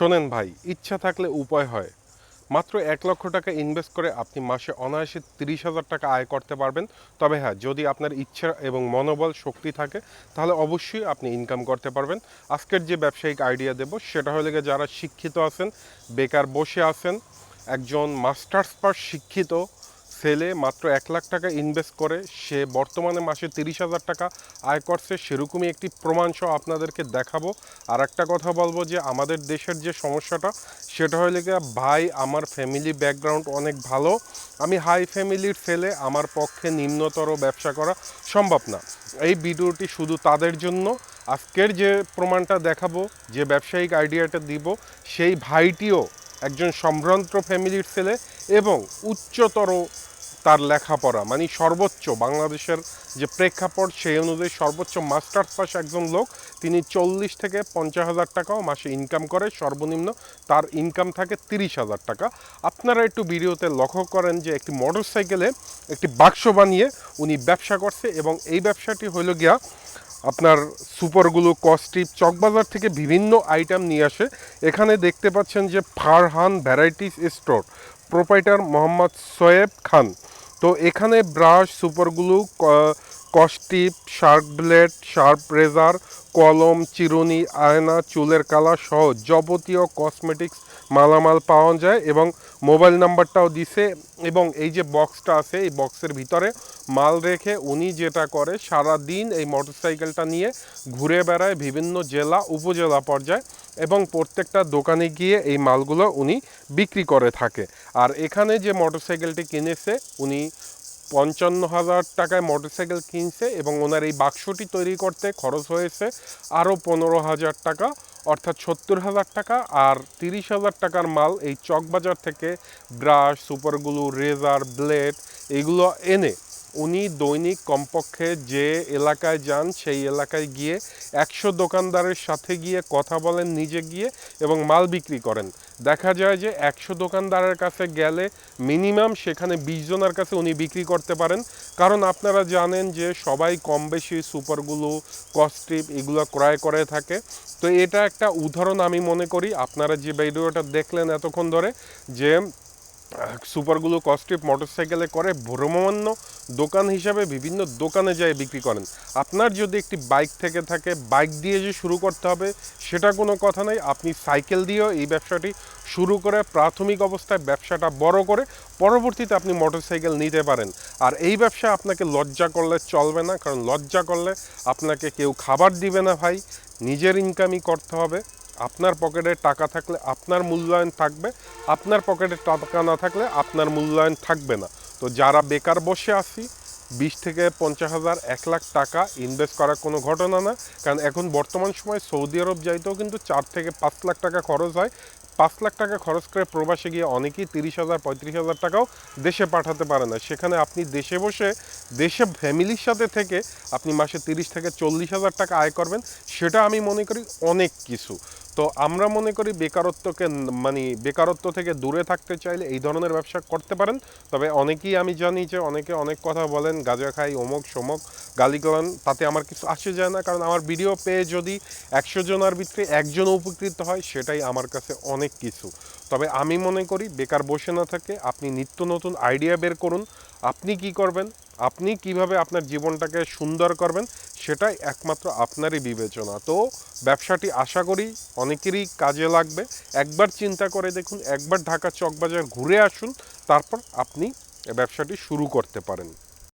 শোনেন ভাই, ইচ্ছা থাকলে উপায় হয়। মাত্র এক লক্ষ টাকা ইনভেস্ট করে আপনি মাসে অনায়াসে তিরিশ হাজার টাকা আয় করতে পারবেন। তবে হ্যাঁ যদি আপনার ইচ্ছা এবং মনোবল শক্তি থাকে, তাহলে অবশ্যই আপনি ইনকাম করতে পারবেন। আজকের যে ব্যবসায়িক আইডিয়া দেব, সেটা হলে যারা শিক্ষিত আছেন, বেকার বসে আছেন, একজন মাস্টার্স পাস শিক্ষিত ছেলে মাত্র এক লাখ টাকা ইনভেস্ট করে। সে বর্তমানে মাসে তিরিশ হাজার টাকা আয় করছে। সেরকমই একটি প্রমাণ সহ আপনাদেরকে দেখাবো। আর একটা কথা বলব যে, আমাদের দেশের যে সমস্যাটা, সেটা হলে গিয়ে ভাই আমার ফ্যামিলি ব্যাকগ্রাউন্ড অনেক ভালো। আমি হাই ফ্যামিলির ছেলে আমার পক্ষে নিম্নতর ব্যবসা করা সম্ভব না। এই ভিডিওটি শুধু তাদের জন্য। আজকের যে প্রমাণটা দেখাবো, যে ব্যবসায়িক আইডিয়াটা দিব, সেই ভাইটিও একজন সম্ভ্রান্ত ফ্যামিলির ছেলে এবং উচ্চতর তার লেখাপড়া মানে সর্বোচ্চ বাংলাদেশের যে প্রেক্ষাপট, সেই অনুযায়ী সর্বোচ্চ মাস্টার্স পাস একজন লোক, তিনি চল্লিশ থেকে পঞ্চাশ হাজার টাকাও মাসে ইনকাম করে, সর্বনিম্ন তার ইনকাম থাকে তিরিশ হাজার টাকা। আপনারা একটু ভিডিওতে লক্ষ্য করেন যে একটি মোটর সাইকেলে একটি বাক্স বানিয়ে উনি ব্যবসা করছে এবং এই ব্যবসাটি হইল গিয়া আপনার সুপারগুলো, কস্টিপ, চকবাজার থেকে বিভিন্ন আইটেম নিয়ে আসে। এখানে দেখতে পাচ্ছেন যে Farhan varieties store. Proprietor Mohammad Soyeb Khan. তো এখানে ব্রাশ সুপারগুলো কস্টিপ শার্ক ব্লেড, শার্প রেজার, কলম, চিরুনি, আয়না, চুলের কালার সহ যাবতীয় কসমেটিক্স মালামাল পাওয়া যায় এবং মোবাইল নাম্বারটাও দিছে এবং এই যে বক্সটা আছে, এই বক্সের ভিতরে মাল রেখে উনি যেটা করে সারা দিন এই মোটরসাইকেলটা নিয়ে ঘুরে বেড়ায় বিভিন্ন জেলা, উপজেলা পর্যায়ে এবং প্রত্যেকটা দোকানে গিয়ে এই মালগুলো উনি বিক্রি করে থাকে। আর এখানে যে মোটরসাইকেলটি কিনেছে, উনি পঞ্চান্ন হাজার টাকায় মোটরসাইকেল কিনছে এবং ওনার এই বাক্সটি তৈরি করতে খরচ হয়েছে আরও পনেরো হাজার টাকা, অর্থাৎ সত্তর হাজার টাকা আর তিরিশ হাজার টাকার মাল এই চকবাজার থেকে ব্রাশ সুপারগুলো, রেজার, ব্লেড এগুলো এনে উনি দৈনিক কমপক্ষে যে এলাকায় যান সেই এলাকায় গিয়ে একশো দোকানদারের সাথে গিয়ে কথা বলেন, নিজে গিয়ে এবং মাল বিক্রি করেন। দেখা যায় যে একশো দোকানদারের কাছে গেলে মিনিমাম সেখানে বিশ জনের কাছে উনি বিক্রি করতে পারেন। কারণ আপনারা জানেন যে সবাই কম বেশি সুপারগুলো, কস্টিপ এগুলো ক্রয় করে থাকে। তো এটা একটা উদাহরণ আমি মনে করি। আপনারা যে ভিডিওটা দেখলেন এতক্ষণ ধরে যে সুপারগুলো কস্টিপ মোটরসাইকেলে করে ভ্রমমান্য দোকান হিসাবে বিভিন্ন দোকানে যায় বিক্রি করেন। আপনার যদি একটি বাইক থেকে থাকে, বাইক দিয়ে যে শুরু করতে হবে, সেটা কোনো কথা নাই। আপনি সাইকেল দিয়েও এই ব্যবসাটি শুরু করে প্রাথমিক অবস্থায় ব্যবসাটা বড় করে পরবর্তীতে আপনি মোটরসাইকেল নিতে পারেন। আর এই ব্যবসা আপনাকে লজ্জা করলে চলবে না, কারণ লজ্জা করলে আপনাকে কেউ খাবার দিবে না ভাই। নিজের ইনকামই করতে হবে। আপনার পকেটে টাকা থাকলে আপনার মূল্যায়ন থাকবে, আপনার পকেটে টাকা না থাকলে আপনার মূল্যায়ন থাকবে না। তো যারা বেকার বসে আছি, বিশ থেকে পঞ্চাশ হাজার, এক লাখ টাকা ইনভেস্ট করার কোনো ঘটনা না, কারণ এখন বর্তমান সময় সৌদি আরব যাইতেও কিন্তু চার থেকে পাঁচ লাখ টাকা খরচ হয়। পাঁচ লাখ টাকা খরচ করে প্রবাসে গিয়ে অনেকেই তিরিশ হাজার, পঁয়ত্রিশ হাজার টাকাও দেশে পাঠাতে পারে না। সেখানে আপনি দেশে বসে, দেশে ফ্যামিলির সাথে থেকে আপনি মাসে তিরিশ থেকে চল্লিশ হাজার টাকা আয় করবেন, সেটা আমি মনে করি অনেক কিছু। তো আমরা মনে করি বেকারত্বকে মানে বেকারত্ব থেকে দূরে থাকতে চাইলে এই ধরনের ব্যবসা করতে পারেন। তবে অনেকেই আমি জানি যে অনেকে অনেক কথা বলেন, গাঁজা খাই, অমুক, সমক গালি করেন তাতে আমার কিছু আসে যায় না। কারণ আমার ভিডিও পেয়ে যদি একশো জনের ভিতরে একজন উপকৃত হয়, সেটাই আমার কাছে অনেক কিছু। তবে আমি মনে করি বেকার বসে না থাকে আপনি নিত্য নতুন আইডিয়া বের করুন। আপনি কি করবেন? আপনি কীভাবে আপনার জীবনটাকে সুন্দর করবেন? সেটাই একমাত্র আপনারই বিবেচনা। তো ব্যবসাটি আশা করি অনেকেরই কাজে লাগবে। একবার চিন্তা করে দেখুন, একবার ঢাকা চকবাজার ঘুরে আসুন, তারপর আপনি ব্যবসাটি শুরু করতে পারেন।